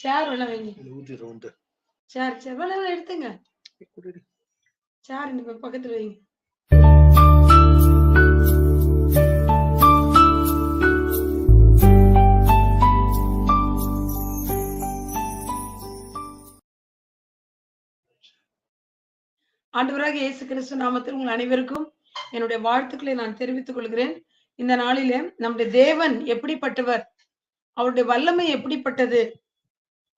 சேர் வேணா வைங்க. ஊதிரும் வந்து சேர் சேர் வேணா எடுத்துங்க. சேர் இந்த பக்கத்துல வைங்க. ஆண்டவராக இயேசு கிறிஸ்து நாமத்தில் உங்கள் அனைவருக்கும் என்னுடைய வாழ்த்துக்களை நான் தெரிவித்துக் கொள்கிறேன். இந்த நாளிலே நம்முடைய தேவன் எப்படிப்பட்டவர்? அவருடைய வல்லமை எப்படிப்பட்டது?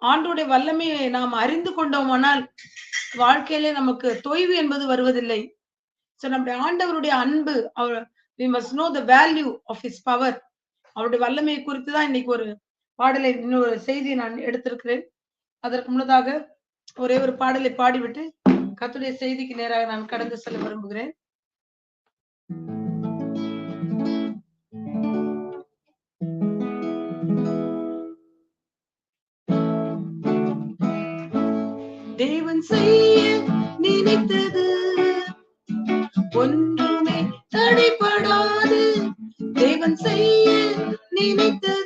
ஆண்டோடைய வல்லமையை நாம் அறிந்து கொண்டோமானால் வாழ்க்கையிலே நமக்கு தொய்வு என்பது வருவதில்லை. சோ நம்முடைய ஆண்டவருடைய அன்பு அவர் we must know the value of his power அவருடைய வல்லமையை குறித்து தான் இன்னைக்கு ஒரு பாடலை இன்னொரு செய்தியை நான் எடுத்திருக்கிறேன். அதற்கு முன்னதாக ஒரே ஒரு பாடலை பாடிவிட்டு கத்துடைய செய்திக்கு நேராக நான் கடந்து செல்ல விரும்புகிறேன். செய்ய நினைத்தது. ஒன்றுமே தடைபடாது. தேவன் செய்ய நினைத்தது.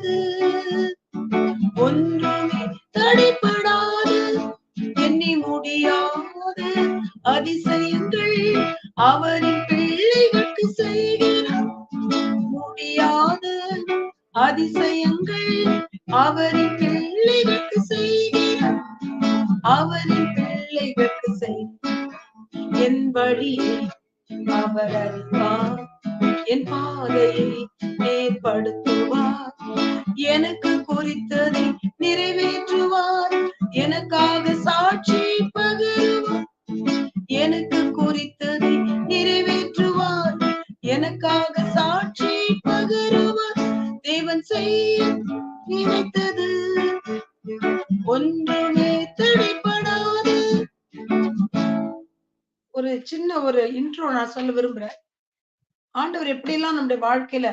பாதையை ஏற்படுத்துவார். எனக்கு குறித்ததை நிறைவேற்றுவார். எனக்காக சாட்சி பகிருவார் எனக்கு குறித்ததை நிறைவேற்றுவார். எனக்காக சாட்சி பகிருவார். தேவன் செய்ய நினைத்தது ஒன்றுமே தடைப்படாது ஒரு சின்ன ஒரு இன்ட்ரோ நான் சொல்ல விரும்புறேன். ஆண்டவர் எப்படிலாம் நம்முடைய வாழ்க்கையில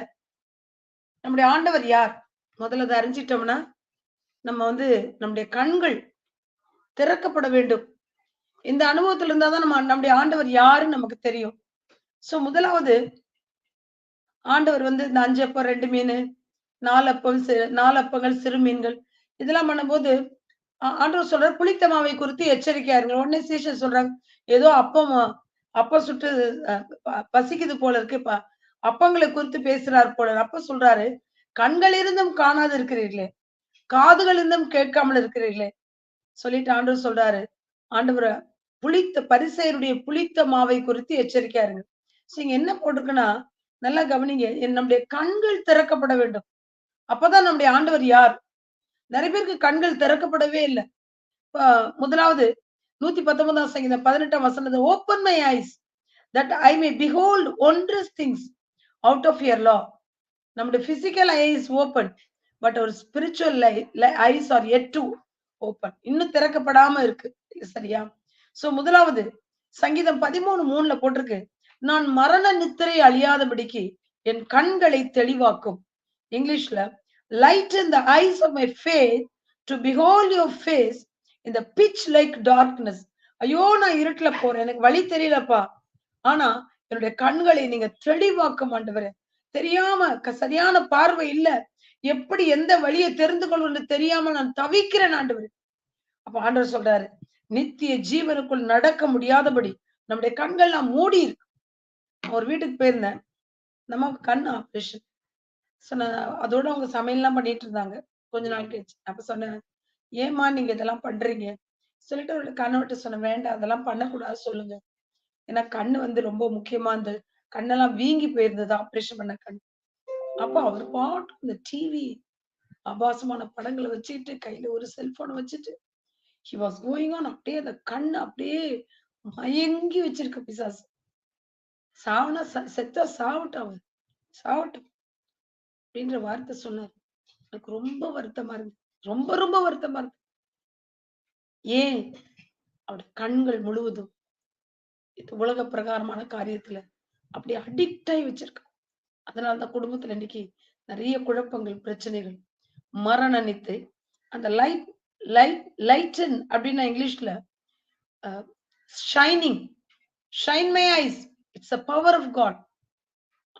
நம்முடைய ஆண்டவர் யார்? முதல்ல அதை அறிஞ்சிட்டோம்னா நம்ம வந்து நம்முடைய கண்கள் திறக்கப்பட வேண்டும். இந்த அனுபவத்துல இருந்தாதான் நம்ம நம்முடைய ஆண்டவர் யாருன்னு நமக்கு தெரியும். சோ முதலாவது ஆண்டவர் வந்து இந்த அஞ்சு அப்பம் ரெண்டு மீன் நாலு அப்பம் சிறு நாலு அப்பங்கள் சிறு மீன்கள் இதெல்லாம் பண்ணும்போது ஆண்டவர் சொல்றாரு புளித்த மாவை குறித்து எச்சரிக்கையா இருங்க உடனே சீஷர் சொல்றாங்க ஏதோ அப்பம் அப்ப சுட்டு பசிக்குது போல இருக்கு. ப- அப்பங்களை குறித்து பேசுறார் போல அப்ப சொல்றாரு கண்கள் இருந்தும் காணாது இருக்கிறீர்களே. காதுகள் இருந்தும் கேட்காமல் இருக்கிறீர்களே. சொல்லிட்டு ஆண்டவர் சொல்றாரு. ஆண்டவர புளித்த பரிசெயருடைய புளித்த மாவை குறித்து எச்சரிக்கையா இருங்க என்ன போட்டிருக்குன்னா நல்லா கவனிங்க என் நம்முடைய கண்கள் திறக்கப்பட வேண்டும். அப்பதான் நம்முடைய ஆண்டவர் யார்? நிறைய பேருக்கு கண்கள் திறக்கப்படவே இல்லை. முதலாவது நூத்தி பத்தொன்பதாம் சங்கீதம் பதினெட்டாம் வசனது open my eyes that I may behold wondrous things out of your law நம்முடைய physical eye is open but ஒரு spiritual eyes are yet to open இன்னும் திறக்கப்படாம இருக்கு சரியா? சோ முதலாவது சங்கீதம் பதிமூணு மூணுல போட்டிருக்கு நான் மரண நித்திரை அழியாதபடிக்கு என் கண்களை தெளிவாக்கும். இங்கிலீஷ்ல light in the eyes of my face to behold your face இந்த பிச் லைக் டார்க்னஸ் ஐயோ நான் இருட்டுல போறேன். எனக்கு வழி தெரியலப்பா. ஆனா என்னுடைய கண்களை நீங்க தெளிவாக்க மாட்டவர். தெரியாம சரியான பார்வை இல்ல. எப்படி எந்த வழியை தெரிந்து கொள்வது தெரியாம நான் தவிக்கிறேன் ஆண்டவர். அப்ப ஆண்டவர் சொல்றாரு நித்திய ஜீவனுக்குள் நடக்க முடியாதபடி நம்முடைய கண்கள்லாம் மூடி இருக்கு. ஒரு வீட்டுக்கு போயிருந்தேன். நம்ம கண் ஆபரேஷன் சொன்ன அதோட அவங்க சமையல்லாம் பண்ணிட்டு இருந்தாங்க. கொஞ்ச நாள் கழிச்சு. அப்ப சொன்னேன் ஏம்மா நீங்க இதெல்லாம் பண்றீங்க? சொல்லிட்டு அவரோட கண்ணவட்ட சொன்ன வேண்டாம் அதெல்லாம் பண்ணக்கூடாது சொல்லுங்க. ஏன்னா கண்ணு வந்து ரொம்ப முக்கியமா இருந்தது. கண்ணெல்லாம் வீங்கி போயிருந்தது ஆப்ரேஷன் பண்ண கண். அப்ப அவர் பாட்டு இந்த டிவி ஆபாசமான படங்களை வச்சுட்டு கையில ஒரு செல்போனை வச்சுட்டு ஹி வாஸ் கோயிங் ஆன் அப்படியே அந்த கண் அப்படியே மயங்கி வச்சிருக்க பிசாசு. சாவனா செத்தா சாவட்டும் அவர். சாவட்டும். அப்படின்ற வார்த்தை சொன்னார். எனக்கு ரொம்ப வருத்தமா இருந்து ரொம்ப ரொம்ப வருத்தமா இருக்கு. ஏன்? அவருடைய கண்கள் முழுவதும் இது உலக பிரகாரமான காரியத்துல அப்படி அடிக்ட் ஆகி வச்சிருக்கான் அதனால அந்த குடும்பத்துல இன்னைக்கு நிறைய குழப்பங்கள் பிரச்சனைகள். மரண நித்து. அந்த லைட் லைட் லைட்டன் அப்படின்னா இங்கிலீஷ்ல shining shine my eyes it's a power of God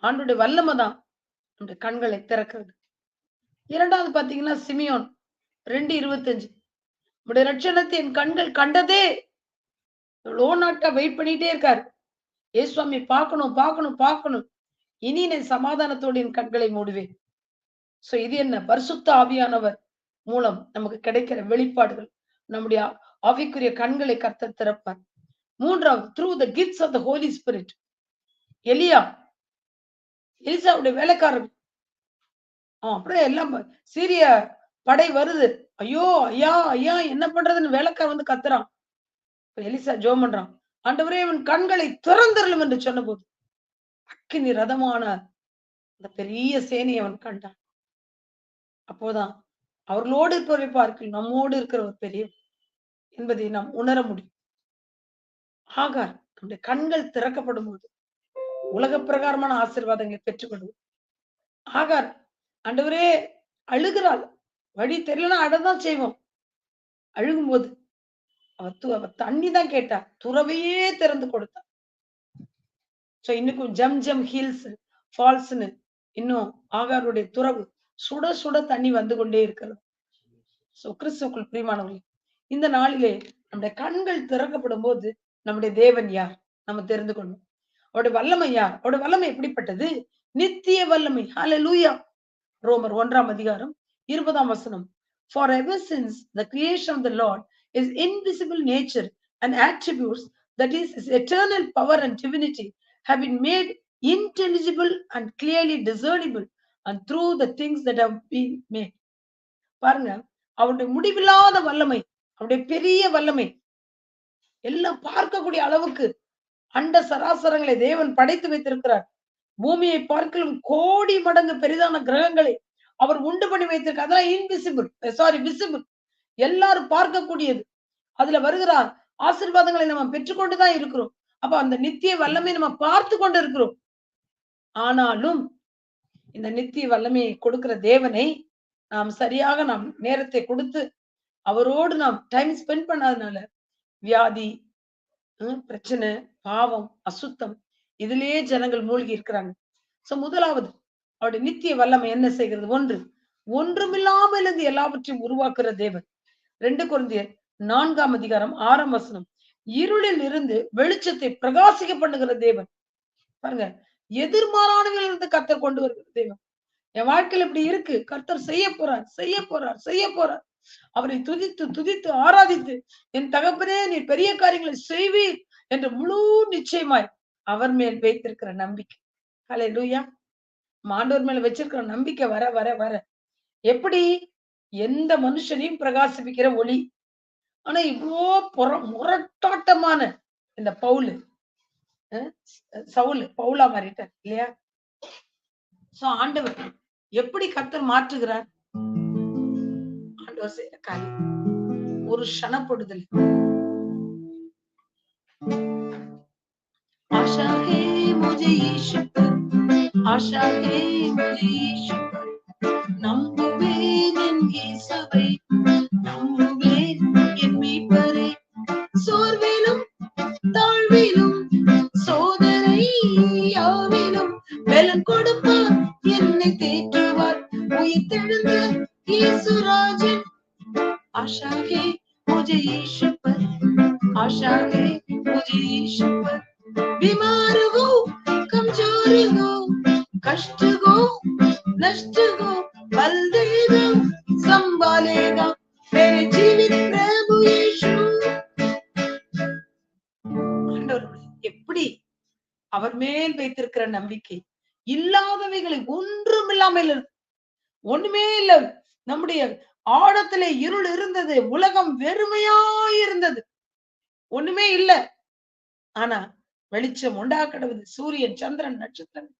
ஆண்டுடைய வல்லமை தான் நம்முடைய கண்களை திறக்கிறது. இரண்டாவது பாத்தீங்கன்னா சிமியோன். ரெண்டு இருபத்தஞ்சு. உடைய லட்சணத்தை என் கண்கள் கண்டதே. எவ்வளோ நாட்டா வெயிட் பண்ணிட்டே இருக்காரு. ஏ சுவாமி பார்க்கணும் பார்க்கணும் பார்க்கணும். இனி நான் சமாதானத்தோடு என் கண்களை மூடுவேன். சோ இது என்ன? பரிசுத்த ஆவியானவர் மூலம் நமக்கு கிடைக்கிற வெளிப்பாடுகள். நம்முடைய ஆவிக்குரிய கண்களை கத்த திறப்பார். மூன்றாவது through the gifts of the holy spirit எலியா எலிசாவுடைய வேலைக்காரர். அப்புறம் எல்லாம் சீரிய படை வருது. ஐயோ ஐயா ஐயா என்ன பண்றதுன்னு வேலைக்காரன் வந்து கத்துறான். எலிசா ஜோ பண்றான். ஆண்டவரே அவன் கண்களை திறந்தருளும் என்று சொன்னபோது அக்கினி ரதமான அந்த பெரிய சேனையை அவன் கண்டான். அப்போதான் அவர்களோடு இருப்பவரை பார்க்க நம்மோடு இருக்கிற ஒரு பெரிய என்பதை நாம் உணர முடியும். ஆகார் நம்முடைய கண்கள் திறக்கப்படும் போது உலக பிரகாரமான ஆசீர்வாதங்களை பெற்றுக்கொள்வோம் ஆகார் ஆண்டவரே அழுகிறாள். வழி தெரியலன்னா அடதான் செய்வோம். அழுகும்போது அவ அவ தண்ணி தான் கேட்டா துறவையே திறந்து கொடுத்தா. சோ இன்னைக்கும் ஜம் ஜம் ஹில்ஸ் ஃபால்ஸ்னு இன்னும் ஆகாருடைய துறவு சுட சுட தண்ணி வந்து கொண்டே இருக்கிறது. சோ கிறிஸ்துக்குள் பிரியமானவர்களே இந்த நாளிலே நம்முடைய கண்கள் திறக்கப்படும் போது நம்முடைய தேவன் யார்? நம்ம தெரிந்து கொள்ளணும் அவருடைய வல்லமை யார்? அவருடைய வல்லமை எப்படிப்பட்டது? நித்திய வல்லமை. ஹலலூயா ரோமர் ஒன்றாம் அதிகாரம் இருபதாம் வசனம் for ever since the creation of the Lord is invisible nature and attributes that is is eternal power and divinity have been made intelligible and clearly discernible and through the things that have been made பாருங்க அவருடைய முடிவில்லாத வல்லமை அவருடைய பெரிய வல்லமை எல்லாம் பார்க்கக்கூடிய அளவுக்கு அண்ட சராசரங்களை தேவன் படைத்து வைத்திருக்கிறார் பூமியை பார்க்கலும் கோடி மடங்கு பெரிதான கிரகங்களை அவர் உண்டு பண்ணி வைத்திருக்க அதெல்லாம் இன்விசிபிள் சாரி விசிபிள் எல்லாரும் பார்க்கக்கூடியது. அதுல வருகிறார் ஆசீர்வாதங்களை நம்ம பெற்றுக்கொண்டுதான் இருக்கிறோம். அப்ப அந்த நித்திய வல்லமை நம்ம பார்த்து கொண்டு இருக்கிறோம் ஆனாலும் இந்த நித்திய வல்லமையை கொடுக்கிற தேவனை நாம் சரியாக நாம் நேரத்தை கொடுத்து அவரோடு நாம் டைம் ஸ்பெண்ட் பண்ணாதனால வியாதி பிரச்சனை பாவம் அசுத்தம் இதிலேயே ஜனங்கள் மூழ்கி இருக்கிறாங்க. சோ முதலாவது அவருடைய நித்திய வல்லமை என்ன செய்கிறது? ஒன்று ஒன்றுமில்லாமல் இருந்து எல்லாவற்றையும் உருவாக்குற தேவன். ரெண்டு குழந்தையர் நான்காம் அதிகாரம் ஆறாம் வசனம் இருளில் இருந்து வெளிச்சத்தை பிரகாசிக்க பண்ணுகிற தேவன். பாருங்க எதிர்மாறானவர்கள் இருந்து கர்த்தர் கொண்டு வருகிற தேவன். என் வாழ்க்கையில இப்படி இருக்கு. கர்த்தர் செய்ய போறார் செய்ய போறார் செய்ய போறார். அவரை துதித்து துதித்து ஆராதித்து என் தகப்பனே நீ பெரிய காரியங்களை செய்வீர் என்று முழு நிச்சயமாய் அவர் மேல் வைத்திருக்கிற நம்பிக்கை. ஹலே லூயா ஆண்டவர் மேல வச்சிருக்கிற நம்பிக்கை வர வர வர எப்படி எந்த மனுஷனையும் பிரகாசிப்பிக்கிற ஒளி ஆனா இவ்வளோ புற முரட்டாட்டமான இந்த பவுலு அஹ் சவுல் பவுலா மாறிட்டார் இல்லையா சோ ஆண்டவர் எப்படி கர்த்தர் மாற்றுகிறார் ஆண்டவர் செய்யற காரியம் ஒரு க்ஷணப்படுதல் आशा है मुझे यीशु पर Asha Nam Nambuvin in Jesus. இருள் இருந்தது உலகம் வெறுமையா இருந்தது. ஒண்ணுமே இல்ல. ஆனா வெளிச்சம் உண்டா கிடவுது சூரியன் சந்திரன் நட்சத்திரம்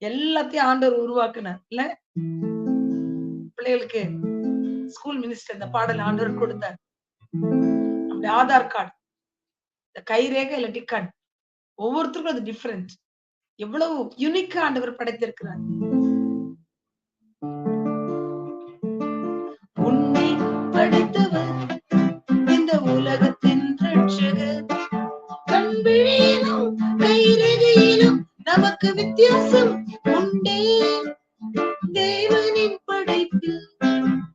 எல்லாத்தையும் ஆண்டவர் உருவாக்குனார் இல்ல பிள்ளைகளுக்கு ஸ்கூல் மினிஸ்டர் இந்த பாடல் ஆண்டவர் கொடுத்தார். நம்முடைய ஆதார் கார்டு. இந்த கைரேகை இல்லாட்டி கண் ஒவ்வொருத்தருக்கும் அது டிஃபரெண்ட் எவ்வளவு யுனிக்கா ஆண்டவர் படைத்திருக்கிறார். படைத்தவர். இந்த உலகத்தின் ரட்சகர். கண்பிழியிலும் கைரேகையிலும் நமக்கு வித்தியாசம் உண்டே. தேவனின் படைப்பில்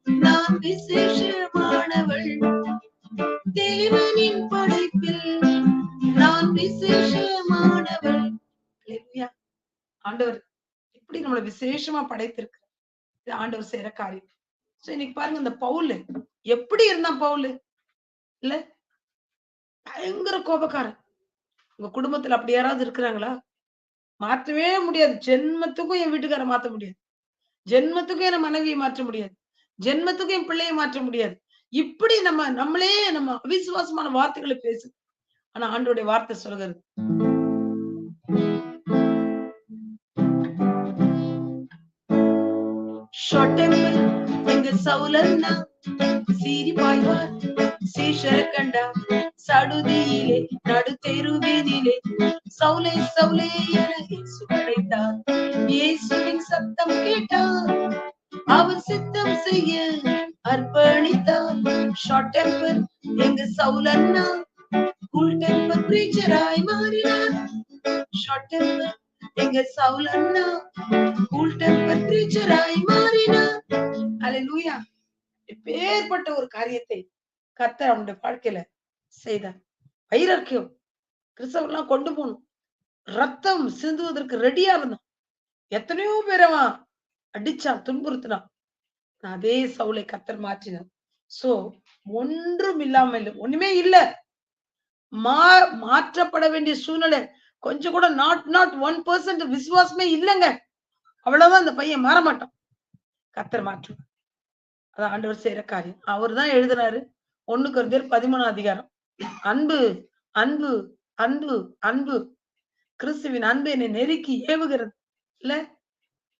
நான் விசேஷமானவள். தேவனின் படைப்பில் நான் விசேஷமானவள். ஆண்டவர் இப்படி நம்மளை விசேஷமா படைத்திருக்கிறார். ஆண்டவர் செய்யற காரியம். சோ இன்னைக்கு பாருங்க இந்த பவுல். எப்படி இருந்தான் பவுல்? இல்ல? பயங்கர கோபக்காரன். உங்க குடும்பத்துல அப்படி யாராவது இருக்கிறாங்களா? மாற்றவே முடியாது. ஜென்மத்துக்கும் என் வீட்டுக்கார மாத்த முடியாது. ஜென்மத்துக்கும் என் மனைவியை மாற்ற முடியாது. ஜென்மத்துக்கும் என் பிள்ளையை மாற்ற முடியாது. இப்படி நம்ம நம்மளே நம்ம அவிசுவாசமான வார்த்தைகளை பேசு. ஆனா ஆண்டோடைய வார்த்தை சொல்கிறது Short டெம்பிள் சவுலன்னா சீரி பாய்வார் சீஷர கண்டா சடுதியிலே நடு தெருவீதியிலே சவுலே சவுலே என இயேசு அழைத்தார் இயேசுவின் சத்தம் கேட்டார் அவர் சித்தம் செய்ய அர்ப்பணித்தார் ஷார்ட் டெம்பர் எங்க சவுலன்னா கூல் டெம்பர் பிரீச்சராய் மாறினார் ஷார்ட் டெம்பர் எங்க சவுலன்னா கூல் டெம்பர் பிரீச்சராய் மாறினார் அலையூயா எப்பேற்பட்ட ஒரு காரியத்தை கத்தர் அவனுடைய வாழ்க்கையில செய்தார். வைரக்கியம். கிறிஸ்தவர்லாம் கொண்டு போகணும். ரத்தம் சிந்துவதற்கு ரெடியா இருந்தான். எத்தனையோ பேர் அவன் அடிச்சான் துன்புறுத்தினான். அதே சவுளை கத்தர் மாற்றினான் சோ ஒன்றும் இல்லாம இல்லை. ஒண்ணுமே இல்ல. மா மாற்றப்பட வேண்டிய சூழ்நிலை. கொஞ்சம் கூட நாட் நாட் ஒன் பர்சன்ட் விசுவாசமே இல்லைங்க. அவ்வளவுதான் அந்த பையன் மாற மாட்டான். கத்தர் மாற்றுவான் அதான் ஆண்டவர் செய்யற காரியம். அவர் தான் எழுதினாரு. ஒண்ணு கருந்தியர் பதிமூணாம் அதிகாரம். அன்பு அன்பு அன்பு அன்பு. கிறிஸ்துவின் அன்பு என்னை நெருக்கி ஏவுகிறது இல்ல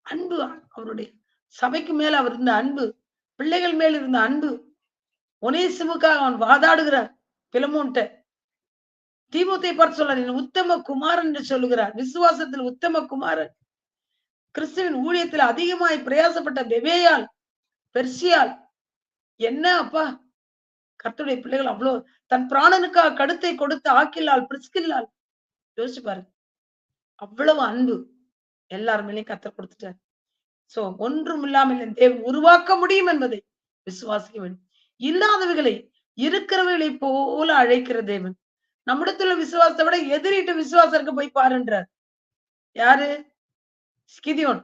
அன்பு. அவருடைய சபைக்கு மேல அவர் இருந்த அன்பு பிள்ளைகள் மேல் இருந்த அன்பு. ஒனேசுமுக்காக அவன் வாதாடுகிறார். பிலமோன்ட்ட தீமுத்தை பார்த்து சொல்றார் உத்தம குமாரன் என்று சொல்லுகிறார். விசுவாசத்தில் உத்தம குமாரன். கிறிஸ்துவின் ஊழியத்தில் அதிகமாய் பிரயாசப்பட்ட பெபேயால் பெர்சியால் என்ன அப்பா? கர்த்தருடைய பிள்ளைகள் அவ்வளவு தன் பிராணனுக்காக கடுத்தை கொடுத்து ஆக்கில்லால் பிரிஸ்கில்லால் யோசிச்சு பாருங்க. அவ்வளவு அன்பு. எல்லார் மேலேயும் கத்தர் கொடுத்துட்டார். சோ ஒன்றும் இல்லாமல் தேவன் உருவாக்க முடியும் என்பதை விசுவாசிக்க வேண்டும். இல்லாதவைகளை இருக்கிறவைகளை போல அழைக்கிற தேவன். நம்மிடத்துல விசுவாசத்தை விட எதிரிட்டு விசுவாசம் இருக்க போய் பாருன்றார். யாரு? கிதியோன்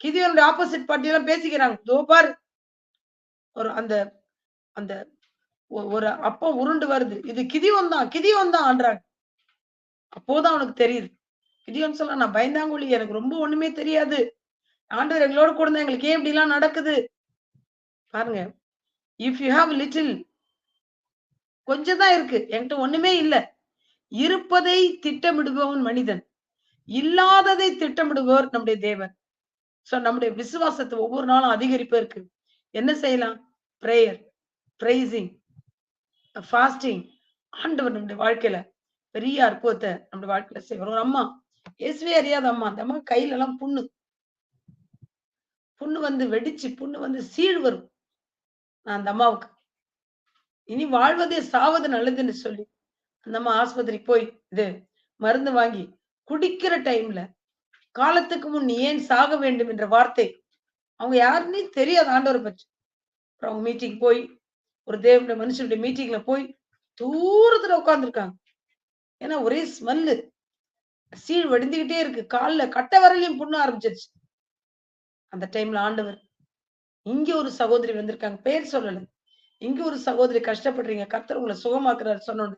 கிதியோனுடைய ஆப்போசிட் பார்ட்டி எல்லாம் பேசிக்கிறாங்க. தோ பாரு. ஒரு அந்த அந்த ஒ- ஒரு அப்பம் உருண்டு வருது. இது கிதியோன் தான் கிதியோன் தான் ஆன்றாங்க அப்போதான் அவனுக்கு தெரியுது. கிதியோன் சொல்ல நான் பயந்தாங்குழி எனக்கு ரொம்ப ஒண்ணுமே தெரியாது. ஆண்டவர் எங்களோட கூட இருந்தா எங்களுக்கு ஏன் இப்படி எல்லாம் நடக்குது? பாருங்க. இஃப் யூ ஹாவ் லிட்டில் கொஞ்சம் தான் இருக்கு. என்கிட்ட ஒண்ணுமே இல்ல. இருப்பதை திட்டமிடுபவன் மனிதன். இல்லாததை திட்டமிடுபவர் நம்முடைய தேவன். சோ நம்முடைய விசுவாசத்தை ஒவ்வொரு நாளும் அதிகரிப்பதற்கு என்ன செய்யலாம்? ப்ரேயர் பிரைசிங் ஃபாஸ்டிங் ஆண்டவர் நம்முடைய வாழ்க்கையில பெரிய அற்புதத்தை நம்முடைய வாழ்க்கையில செய்வார். ஒரு அம்மா இயேசுவே அறியாத அம்மா அந்த அம்மா கையில எல்லாம் புண்ணு. புண்ணு வந்து வெடிச்சு புண்ணு வந்து சீழ் வரும். அந்த அம்மாவுக்கு. இனி வாழ்வதே சாவது நல்லதுன்னு சொல்லி அந்த அம்மா ஆஸ்பத்திரி போய் இது மருந்து வாங்கி குடிக்கிற டைம்ல காலத்துக்கு முன் ஏன் சாக வேண்டும் என்ற வார்த்தை அவங்க யாருன்னே தெரியாது ஆண்டவரை பற்றி. அவங்க மீட்டிங் போய் ஒரு தேவனுடைய மனுஷனுடைய மீட்டிங்ல போய் தூரத்துல உட்காந்துருக்காங்க ஏன்னா ஒரே ஸ்மெல்லு சீழ் வடிந்துகிட்டே இருக்கு. காலில் கட்ட வரலையும் புண்ண ஆரம்பிச்சிருச்சு. அந்த டைம்ல ஆண்டவர் இங்க ஒரு சகோதரி வந்திருக்காங்க. பேர் சொல்லல. இங்க ஒரு சகோதரி கஷ்டப்படுறீங்க. கர்த்தர் உங்களை சுகமாக்குறாரு சொன்னோன்னு.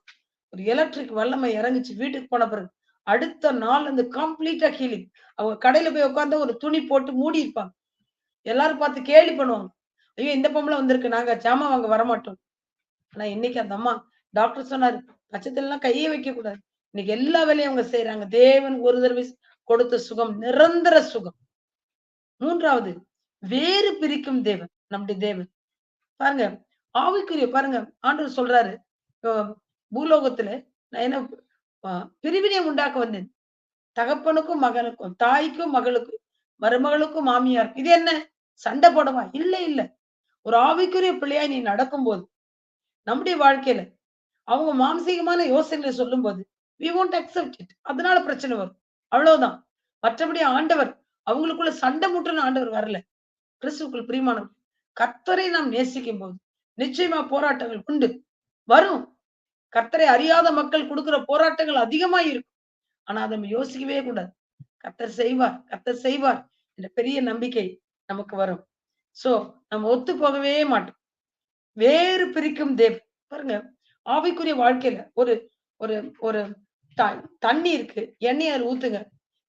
ஒரு எலக்ட்ரிக் வல்லமை இறங்குச்சு. வீட்டுக்கு போன பிறகு அடுத்த நாள் அந்த கம்ப்ளீட்டா ஹீலிங் அவங்க கடையில போய் உட்காந்து ஒரு துணி போட்டு மூடி இருப்பாங்க எல்லாரும் பார்த்து கேலி பண்ணுவாங்க. ஐயோ இந்த பொம்பளை வந்திருக்கு. நாங்க ஜாமான் வாங்க வரமாட்டோம். ஆனா இன்னைக்கு அந்த அம்மா டாக்டர் சொன்னாரு பச்சத்துல எல்லாம் கையே வைக்க கூடாது. இன்னைக்கு எல்லா வேலையும் அவங்க செய்யறாங்க தேவன் ஒரு தடவை கொடுத்த சுகம் நிரந்தர சுகம். மூன்றாவது வேறு பிரிக்கும் தேவன் நம்முடைய தேவன். பாருங்க ஆவிக்குரிய பாருங்க ஆண்டவர் சொல்றாரு பூலோகத்துல நான் என்ன பிரிவினை உண்டாக்க வந்தேன். தகப்பனுக்கும் மகனுக்கும் தாய்க்கும் மகளுக்கும் மருமகளுக்கும் மாமியார் இது என்ன? சண்டை போடவா? இல்ல இல்ல. ஒரு ஆவிக்குரிய பிள்ளையாய் நீ நடக்கும்போது நம்முடைய வாழ்க்கையில அவங்க மாம்சீகமான யோசனைகளை சொல்லும் போது வி won't accept அதனால பிரச்சனை வரும். அவ்வளவுதான். மற்றபடி ஆண்டவர் அவங்களுக்குள்ள சண்டை முட்டுன்னு ஆண்டவர் வரல. கிறிஸ்துக்குள் பிரிமானம் கர்த்தரை நாம் நேசிக்கும் போது நிச்சயமா போராட்டங்கள் உண்டு. வரும். கர்த்தரை அறியாத மக்கள் கொடுக்கிற போராட்டங்கள் அதிகமா இருக்கும். ஆனா அதை நம்ம யோசிக்கவே கூடாது. கர்த்தர் செய்வார் கர்த்தர் செய்வார் என்ற பெரிய நம்பிக்கை நமக்கு வரும். சோ நம்ம ஒத்து போகவே மாட்டோம். வேறு பிரிக்கும் தேவ் பாருங்க ஆவிக்குரிய வாழ்க்கையில ஒரு ஒரு ஒரு தண்ணி இருக்கு எண்ணெய் அதில் ஊத்துங்க.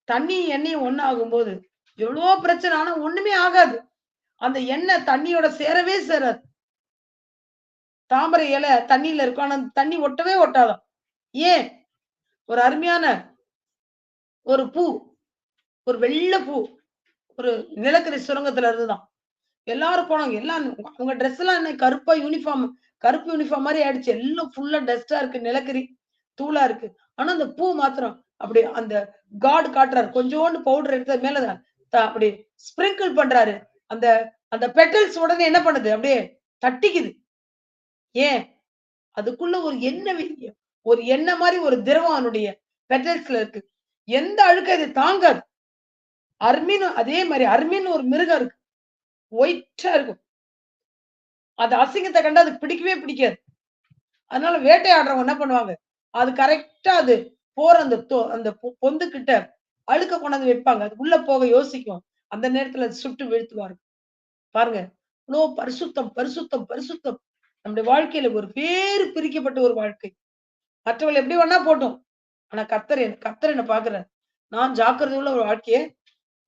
தண்ணி எண்ணெயும் ஒண்ணு ஆகும் போது எவ்வளவோ பிரச்சனை ஆனா ஒண்ணுமே ஆகாது. அந்த எண்ணெய் தண்ணியோட சேரவே சேராது. தாமரை இலை தண்ணியில இருக்கும் ஆனா தண்ணி ஒட்டவே ஒட்டாதான் ஏன்? ஒரு அருமையான ஒரு பூ ஒரு வெள்ள பூ ஒரு நிலக்கரி சுரங்கத்துல இருந்துதான் எல்லாரும் போனாங்க. எல்லாம் அவங்க ட்ரெஸ் எல்லாம் என்ன? கருப்பா யூனிஃபார்ம் கருப்பு யூனிஃபார்ம் மாதிரி ஆயிடுச்சு. எல்லாம் ஃபுல்லா டஸ்டா இருக்கு. நிலக்கரி தூளா இருக்கு. ஆனா அந்த பூ மாத்திரம் அப்படி அந்த காட் காட்டுறாரு. கொஞ்சோண்டு பவுடர் எடுத்து மேலதான் அப்படி ஸ்பிரிங்கிள் பண்றாரு. அந்த அந்த பெட்டல்ஸ் உடனே என்ன பண்ணுது? அப்படியே தட்டிக்குது. ஏன்? அதுக்குள்ள ஒரு எண்ணெய் ஒரு எண்ணெய் மாதிரி ஒரு திரவம் அவனுடைய பெட்டல்ஸ்ல இருக்கு. எந்த அழுக்க இது தாங்காது. அர்மின் அதே மாதிரி அர்மின் ஒரு மிருகம் இருக்கு. ஒயிட்டா இருக்கும். அது அசிங்கத்தை கண்டா அதுக்கு பிடிக்கவே பிடிக்காது. அதனால வேட்டையாடுறவங்க என்ன பண்ணுவாங்க? அது கரெக்டா அது போற அந்த அந்த பொந்து கிட்ட அழுக்க கொண்டாந்து வைப்பாங்க. அது உள்ள போக யோசிக்கும். அந்த நேரத்துல சுட்டு வீழ்த்துவாரு பாருங்க. இவ்வளோ பரிசுத்தம் பரிசுத்தம் பரிசுத்தம். நம்முடைய வாழ்க்கையில ஒரு பேரு பிரிக்கப்பட்ட ஒரு வாழ்க்கை. மற்றவர்கள் எப்படி வேணா போட்டோம். ஆனா கத்தர் கத்தர் என்ன பாக்குற நான் ஜாக்கிரதை உள்ள ஒரு வாழ்க்கையை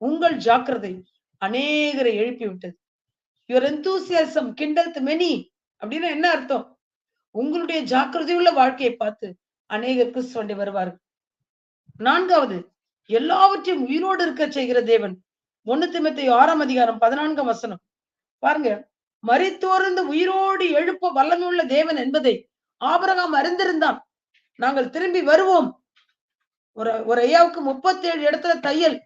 உங்கள் ஜாக்கிரதை அநேகரை எழுப்பி விட்டது. யுவர் எந்தூசியாசம் கிண்டல் மெனி அப்படின்னா என்ன அர்த்தம்? உங்களுடைய ஜாக்கிரதை உள்ள வாழ்க்கையை பார்த்து அநேகர் கிறிஸ்துவண்டி வருவார்கள். நான்காவது எல்லாவற்றையும் உயிரோடு இருக்க செய்கிற தேவன். ஒன்னு திமத்தை ஆறாம் அதிகாரம் பதினான்காம் வசனம். பாருங்க மறித்தோர்ந்து உயிரோடு எழுப்ப வல்லமையுள்ள தேவன் என்பதை ஆபரகம் அறிந்திருந்தான். நாங்கள் திரும்பி வருவோம். ஒரு ஒரு ஐயாவுக்கு முப்பத்தேழு இடத்துல தையல்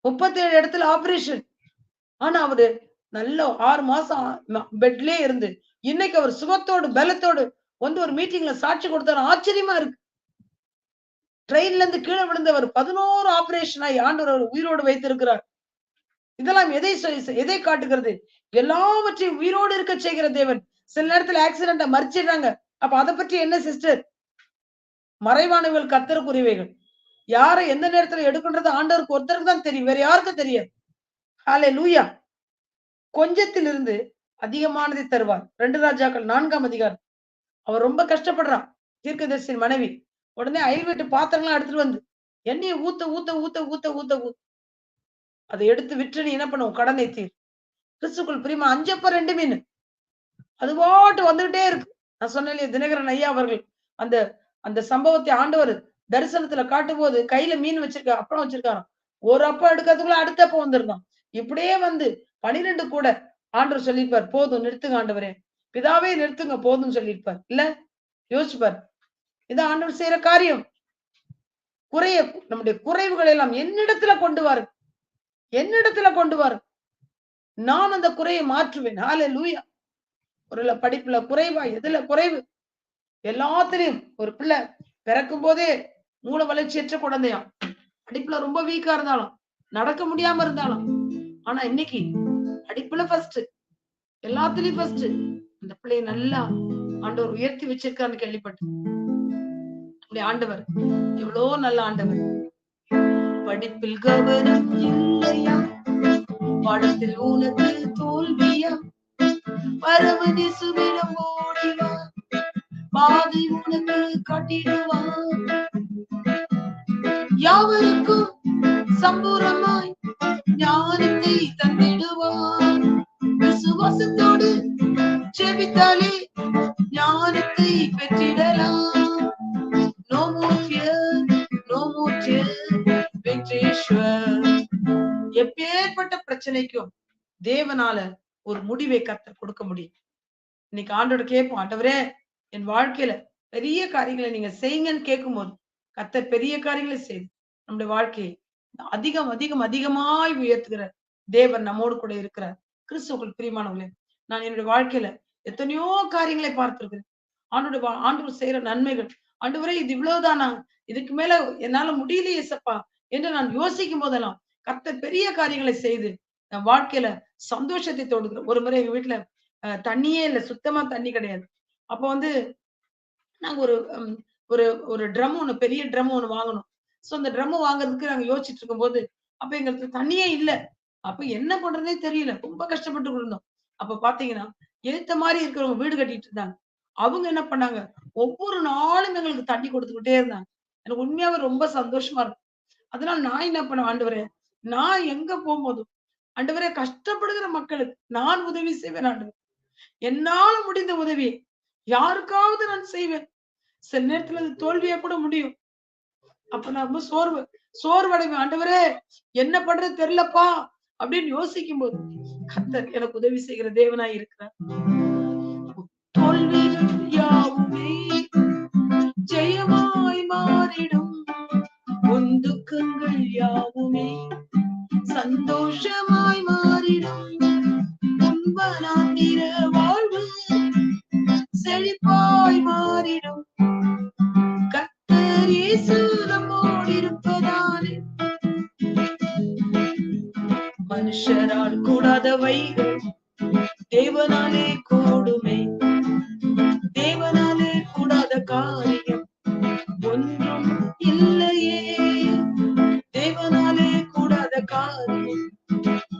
முப்பத்தி ஏழு இடத்துல ஆபரேஷன் ஆனா அவரு நல்ல ஆறு மாசம் பெட்லயே இருந்து இன்னைக்கு அவர் சுகத்தோடு பலத்தோடு வந்து ஒரு மீட்டிங்ல சாட்சி கொடுத்தாரு. ஆச்சரியமா இருக்கு. ட்ரெயின்ல இருந்து கீழே விழுந்தவர் பதினோரு ஆபரேஷன் ஆகி ஆண்டவர் உயிரோடு வைத்திருக்கிறார். இதெல்லாம் எதை எதை காட்டுகிறது? எல்லாவற்றையும் உயிரோடு இருக்க செய்கிற தேவன். சில நேரத்துல ஆக்சிடென்ட மறிச்சிடுறாங்க. அப்ப அதை பற்றி என்ன சிஸ்டர் மறைவானவர்கள் கத்தருக்குரியவைகள் யாரை எந்த நேரத்துல எடுக்கின்றது ஆண்டவருக்கு ஒருத்தருக்கு தான் தெரியும். வேற யாருக்கும் தெரியாது. ஹாலே லூயா கொஞ்சத்திலிருந்து அதிகமானதை தருவார். ரெண்டு ராஜாக்கள் நான்காம் அதிகாரம். அவர் ரொம்ப கஷ்டப்படுறான். தீர்க்கதர்சின் மனைவி. உடனே அயல் வீட்டு பாத்திரங்களாம் எடுத்துட்டு வந்து எண்ணெயை ஊத்த ஊத்த ஊத்த ஊத்த ஊத்த ஊத்த அதை எடுத்து விற்று நீ என்ன பண்ணுவோம் கடனை தீர். கிறிஸ்துக்குள் பிரிமா அஞ்சப்ப ரெண்டு மீன். அது போட்டு வந்துகிட்டே இருக்கு. நான் சொன்னேன் தினகரன் ஐயா அவர்கள் அந்த அந்த சம்பவத்தை ஆண்டவர் தரிசனத்துல காட்டும் போது கையில மீன் வச்சிருக்க அப்புறம் வச்சிருக்காராம். ஒரு அப்பா எடுக்கிறதுக்குள்ள அடுத்த அப்ப வந்திருக்கான் இப்படியே வந்து பனிரெண்டு கூட ஆண்டவர் சொல்லியிருப்பார் போதும் நிறுத்துங்க ஆண்டவரே. பிதாவே நிறுத்துங்க போதும் சொல்லியிருப்பார். இல்ல? யோசிச்சுப்பார் இது ஆண்டவர் செய்யற காரியம். குறைய நம்முடைய குறைவுகள் எல்லாம் என்னிடத்துல கொண்டு வாரு. என்னிடத்துல கொண்டு வாரு. நான் அந்த குறையை மாற்றுவேன். ஆல லூயா ஒரு படிப்புல குறைவா எதுல குறைவு? எல்லாத்திலையும். ஒரு பிள்ளை பிறக்கும் போதே மூல வளர்ச்சியற்ற குழந்தையா படிப்புல ரொம்ப வீக்கா இருந்தாலும் நடக்க முடியாம இருந்தாலும் ஆனா இன்னைக்கு படிப்புல ஃபர்ஸ்ட் எல்லாத்துலயும் ஃபர்ஸ்ட் அந்த பிள்ளைய நல்லா ஆண்டவர் உயர்த்தி வச்சிருக்கான்னு கேள்விப்பட்டேன். ஆண்டவர் எவ்வளோ நல்ல ஆண்டவர். படிப்பில் கவனம் இல்லையா? பாடத்தில் உனக்கு தோல்வியா? பரவு திசுவிடம் ஓடிவா? பாதை உனக்கு காட்டிடுவா? யாவருக்கும் சம்பூரமாய் ஞானத்தை தந்திடுவான் விசுவாசத்தோடு ஜெபித்தாலே ஞானத்தை பெற்றிடலாம். No more fear no more Venkateswar எப்பேற்பட்ட பிரச்சனைக்கும் தேவனால ஒரு முடிவை கத்த கொடுக்க முடியும். இன்னைக்கு ஆண்டோட கேட்போம் ஆண்டவரே என் வாழ்க்கையில பெரிய காரியங்களை நீங்க செய்யுங்கன்னு கேட்கும் போது கத்த பெரிய காரியங்களை செய்து நம்முடைய வாழ்க்கையை அதிகம் அதிகம் அதிகமாய் உயர்த்துகிற தேவன் நம்மோடு கூட இருக்கிறார். கிறிஸ்துவர்கள் பிரியமானவர்களே நான் என்னுடைய வாழ்க்கையில எத்தனையோ காரியங்களை பார்த்திருக்கிறேன். ஆண்டோட ஆண்டவர் செய்யற நன்மைகள். ஆண்டு இது இவ்வளவுதானா இதுக்கு மேல என்னால முடியலையே சப்பா என்று நான் யோசிக்கும் போதெல்லாம் கத்த பெரிய காரியங்களை செய்து என் வாழ்க்கையில சந்தோஷத்தை தொடுக்கிறேன் ஒரு முறை எங்க வீட்டுல தண்ணியே இல்லை சுத்தமா தண்ணி கிடையாது. அப்போ வந்து நாங்க ஒரு ஒரு ஒரு ட்ரம் ஒண்ணு பெரிய ட்ரம் ஒண்ணு வாங்கணும். சோ அந்த ட்ரம் வாங்குறதுக்கு நாங்க யோசிச்சுட்டு இருக்கும் போது அப்ப எங்களுக்கு தண்ணியே இல்ல. அப்ப என்ன பண்றதுனே தெரியல. ரொம்ப கஷ்டப்பட்டு இருந்தோம். அப்ப பாத்தீங்கன்னா ஏத்த மாதிரி இருக்கிறவங்க வீடு கட்டிட்டு இருந்தாங்க. அவங்க என்ன பண்ணாங்க? ஒவ்வொரு நாளும் எங்களுக்கு தண்ணி கொடுத்துக்கிட்டே இருந்தாங்க. எனக்கு உண்மையாவே ரொம்ப சந்தோஷமா இருக்கும் அதனால நான் என்ன பண்ண ஆண்டவரே? நான் எங்க போகும்போதும் ஆண்டவரே கஷ்டப்படுகிற மக்களுக்கு நான் உதவி செய்வேன் ஆண்டவர். என்னால முடிந்த உதவி யாருக்காவது நான் செய்வேன். சில நேரத்துல அது தோல்வியா கூட முடியும். அப்ப நான் ரொம்ப சோர்வு சோர்வடைவேன். ஆண்டவரே என்ன பண்றது தெரியலப்பா அப்படின்னு யோசிக்கும் போது கத்தர் எனக்கு உதவி செய்கிற தேவனாய் இருக்கிறார். தோல்வி யாவுமே ஜெயமாய் மாறிடும். உன் துக்கங்கள் யாவுமே சந்தோஷமாய் மாறிடும். வாழ்வு செழிப்பாய் மாறிடும். கதவை தேவனாலே கூடுமே. தேவனாலே கூடாத காரியம் ஒன்றும் இல்லையே. தேவனாலே கூடாத காரியம்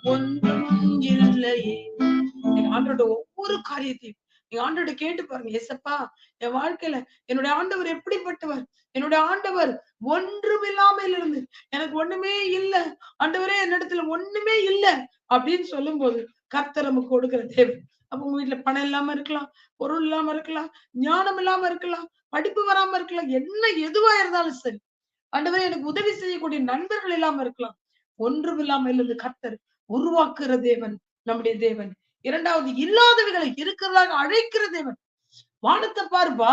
ஒன்றும் இல்லையே. நீங்க ஆண்டோட ஒவ்வொரு காரியத்தையும் நீங்க ஆண்டோட கேட்டு பாருங்க எசப்பா என் வாழ்க்கையில என்னுடைய ஆண்டவர் எப்படிப்பட்டவர்? என்னுடைய ஆண்டவர் ஒன்றும் இல்லாமல் இருந்து எனக்கு ஒண்ணுமே இல்ல ஆண்டவரே என்னிடத்துல ஒண்ணுமே இல்ல அப்படின்னு சொல்லும் போது கர்த்தர் நமக்கு கொடுக்கிற தேவை. அப்ப உங்க வீட்டுல பணம் இல்லாம இருக்கலாம் பொருள் இல்லாம இருக்கலாம் ஞானம் இல்லாம இருக்கலாம் படிப்பு வராம இருக்கலாம் என்ன எதுவா இருந்தாலும் சரி ஆண்டவரே எனக்கு உதவி செய்யக்கூடிய நண்பர்கள் இல்லாம இருக்கலாம். ஒன்றும் இல்லாம இருந்து கர்த்தர் உருவாக்குற தேவன் நம்முடைய தேவன். இரண்டாவது இல்லாதவைகளை இருக்கிறதாக அழைக்கிற தேவன். வானத்தை பாருப்பா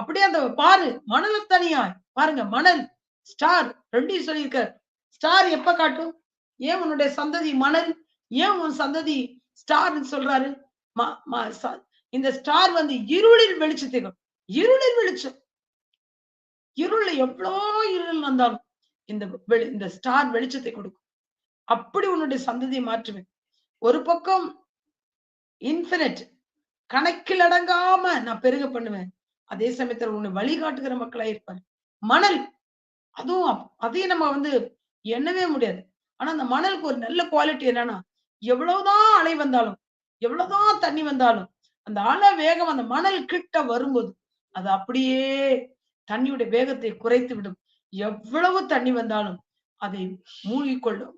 அப்படியே அந்த பாரு மணல தனியாய். பாருங்க மணல். ஸ்டார் ரெண்டையும் சொல்லியிருக்க ஸ்டார் எப்ப காட்டும்? ஏன் உன்னுடைய சந்ததி மணல்? ஏன் உன் சந்ததி ஸ்டார்னு சொல்றாரு? இந்த ஸ்டார் வந்து இருளில் வெளிச்சத்துக்கும் இருளில் வெளிச்சம். இருள் எவ்வளோ இருள் வந்தாலும் இந்த இந்த ஸ்டார் வெளிச்சத்தை கொடுக்கும். அப்படி உன்னுடைய சந்ததியை மாற்றுவேன். ஒரு பக்கம் இன்ஃபினிட் கணக்கில் அடங்காம நான் பெருக பண்ணுவேன். அதே சமயத்துல உன்னை வழிகாட்டுகிற மக்களா இருப்பார். மணல் அதுவும் அதையும் நம்ம வந்து எண்ணவே முடியாது. ஆனா அந்த மணலுக்கு ஒரு நல்ல குவாலிட்டி என்னன்னா எவ்வளவுதான் அலை வந்தாலும் எவ்வளவுதான் தண்ணி வந்தாலும் அந்த அலை வேகம் அந்த மணல் கிட்ட வரும்போது அது அப்படியே தண்ணியுடைய வேகத்தை குறைத்து விடும். எவ்வளவு தண்ணி வந்தாலும் அதை மூழ்கிக்கொள்ளும்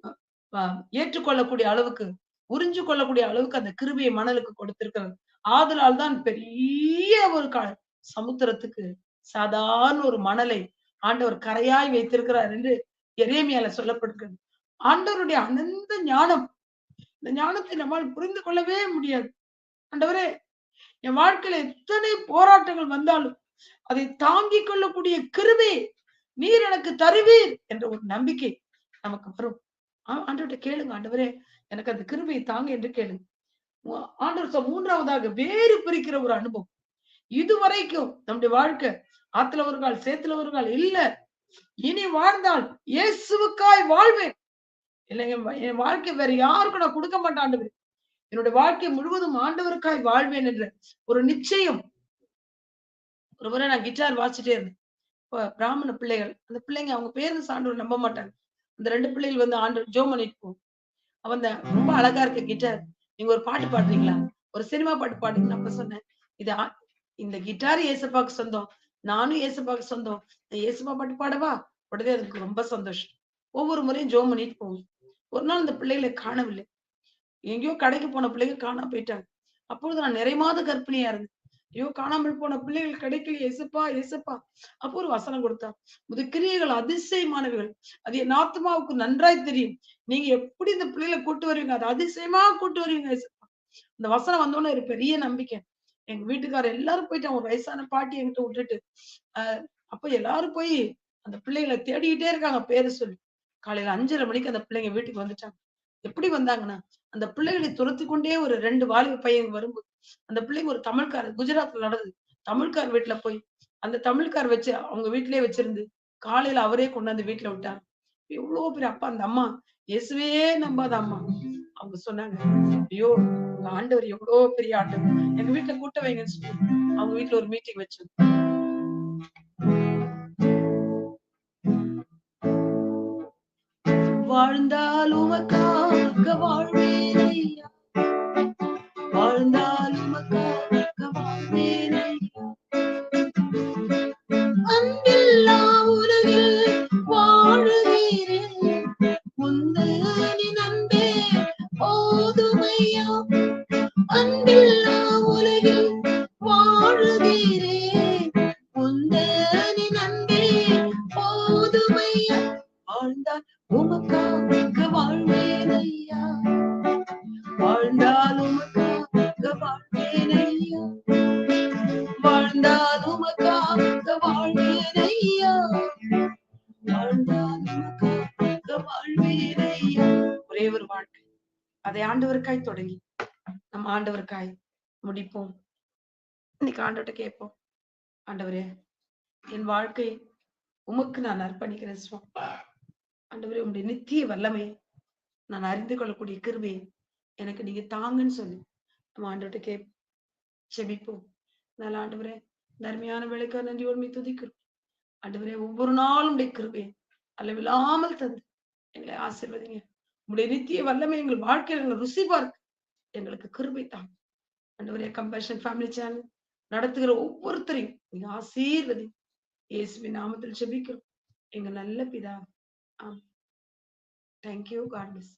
அஹ் ஏற்றுக்கொள்ளக்கூடிய அளவுக்கு உறிஞ்சு கொள்ளக்கூடிய அளவுக்கு அந்த கிருபியை மணலுக்கு கொடுத்திருக்கிறது. ஆதலால் தான் பெரிய ஒரு கால சமுத்திரத்துக்கு சாதாரண ஒரு மணலை ஆண்டவர் கரையாய் வைத்திருக்கிறார் என்று எரேமியால சொல்லப்பட்டிருக்கிறது ஆண்டவருடைய அனந்த ஞானம். இந்த ஞானத்தை நம்மால் புரிந்து கொள்ளவே முடியாது. ஆண்டவரே என் வாழ்க்கையில எத்தனை போராட்டங்கள் வந்தாலும் அதை தாங்கிக் கொள்ளக்கூடிய கிருபை நீர் எனக்கு தருவீர் என்ற ஒரு நம்பிக்கை நமக்கு வரும். ஆண்டவர்கிட்ட கேளுங்க. ஆண்டவரே எனக்கு அந்த கிருபையை தாங்க என்று கேளுங்க. ஆண்டவர் மூன்றாவதாக வேறு பிரிக்கிற ஒரு அனுபவம். இதுவரைக்கும் நம்முடைய வாழ்க்கை ஆத்துல ஒரு கால் சேத்துல ஒரு கால் இல்ல. இனி வாழ்ந்தால் இயேசுவுக்காய் வாழ்வேன். இல்லைங்க என் வாழ்க்கை வேற யாருக்கும் நான் கொடுக்க மாட்டேன். ஆண்டவர் என்னுடைய வாழ்க்கை முழுவதும் ஆண்டவருக்காய் வாழ்வேன் என்ற ஒரு நிச்சயம். ஒரு முறை நான் கிட்டார் வாசிச்சிட்டே இருந்தேன். இப்ப பிராமண பிள்ளைகள் அந்த பிள்ளைங்க அவங்க பேருந்து சான்றோர் நம்ப மாட்டாங்க. அந்த ரெண்டு பிள்ளைகள் வந்து ஆண்டு ஜோ பண்ணிட்டு போகும் அவன் ரொம்ப அழகா இருக்க கிட்டார். நீங்க ஒரு பாட்டு பாடுறீங்களா? ஒரு சினிமா பாட்டு பாடுங்க அப்ப சொன்னேன் இது இந்த கிட்டார் ஏசப்பாக்கு சொந்தம் நானும் ஏசப்பாக்கு சொந்தம். ஏசப்பா பாட்டு பாடவா? உடனே எனக்கு ரொம்ப சந்தோஷம். ஒவ்வொரு முறையும் ஜோம் பண்ணிட்டு போவோம். ஒரு நாள் அந்த பிள்ளைகளை காணவில்லை. எங்கேயோ கடைக்கு போன பிள்ளைங்க காணாம போயிட்டாங்க. அப்பொழுது நான் நிறை மாத கர்ப்பிணியா இருந்தேன். ஐயோ காணாமல் போன பிள்ளைகள் கிடைக்கல எசப்பா எசப்பா அப்போ ஒரு வசனம் கொடுத்தா முது கிரியைகள் அதிசயமானவைகள். அது என் ஆத்மாவுக்கு நன்றாய் தெரியும். நீங்க எப்படி இந்த பிள்ளைகளை கூட்டு வருவீங்க? அது அதிசயமா கூட்டு வருவீங்க ஏசப்பா இந்த வசனம் வந்தோடனே ஒரு பெரிய நம்பிக்கை. எங்க வீட்டுக்காரர் எல்லாரும் போயிட்டாங்க ஒரு வயசான பாட்டி என்கிட்ட விட்டுட்டு ஆஹ் அப்ப எல்லாரும் போய் அந்த பிள்ளைகளை தேடிக்கிட்டே இருக்காங்க பேரு சொல்லி. காலையில அஞ்சரை மணிக்கு அந்த பிள்ளைங்க வீட்டுக்கு வந்துட்டாங்க. எப்படி வந்தாங்கன்னா அந்த பிள்ளைகளை துரத்தி கொண்டே ஒரு ரெண்டு வாலிப பையன் வரும்போது அந்த பிள்ளைங்க ஒரு தமிழ்காரர் குஜராத்ல நடந்தது. தமிழ்கார் வீட்டுல போய் அந்த தமிழ்கார் வச்சு அவங்க வீட்டிலேயே வச்சிருந்து காலையில அவரே கொண்டாந்து வீட்டுல விட்டாங்க எவ்வளவு பெரிய அப்பா அந்த அம்மா. இயேசுவே நம்பாத அம்மா. அவங்க சொன்னாங்க ஐயோ ஆண்டவர் எவ்வளவு பெரிய ஆண்டவர். எங்க வீட்டுல கூட்ட வைங்கன்னு சொல்லி அவங்க வீட்டுல ஒரு மீட்டிங் வச்சு வாழ்ந்தால் உமக்காக வாழ்வேன். ஆண்டவர்கிட்ட கேட்போம். ஆண்டவரே என் வாழ்க்கை உமக்கு நான் அர்ப்பணிக்கிறேன் சுவாமி ஆண்டவரே உங்களுடைய நித்திய வல்லமை நான் அறிந்து கொள்ளக்கூடிய கிருபை எனக்கு நீங்க தாங்கன்னு சொல்லி நம்ம ஆண்டவர்கிட்ட கே செபிப்போம். நல்ல ஆண்டவரே தர்மையான வேலைக்காக நன்றி உண்மை துதிக்கிறோம். ஆண்டவரே ஒவ்வொரு நாளும் உடைய கிருபை அளவில்லாமல் தந்து எங்களை ஆசிர்வதிங்க. உங்களுடைய நித்திய வல்லமை எங்கள் வாழ்க்கையில் எங்களை ருசி பார்க்க எங்களுக்கு கிருபை தாங்க. ஆண்டவரே கம்பேஷன் ஃபேமிலி சேனல் நடத்துகிற ஒவ்வொருத்தரையும் நீங்க ஆசீர்வதி. இயேசுவின் நாமத்தில் செபிக்கிறோம் எங்க நல்ல பிதா. ஆம். Thank you God plus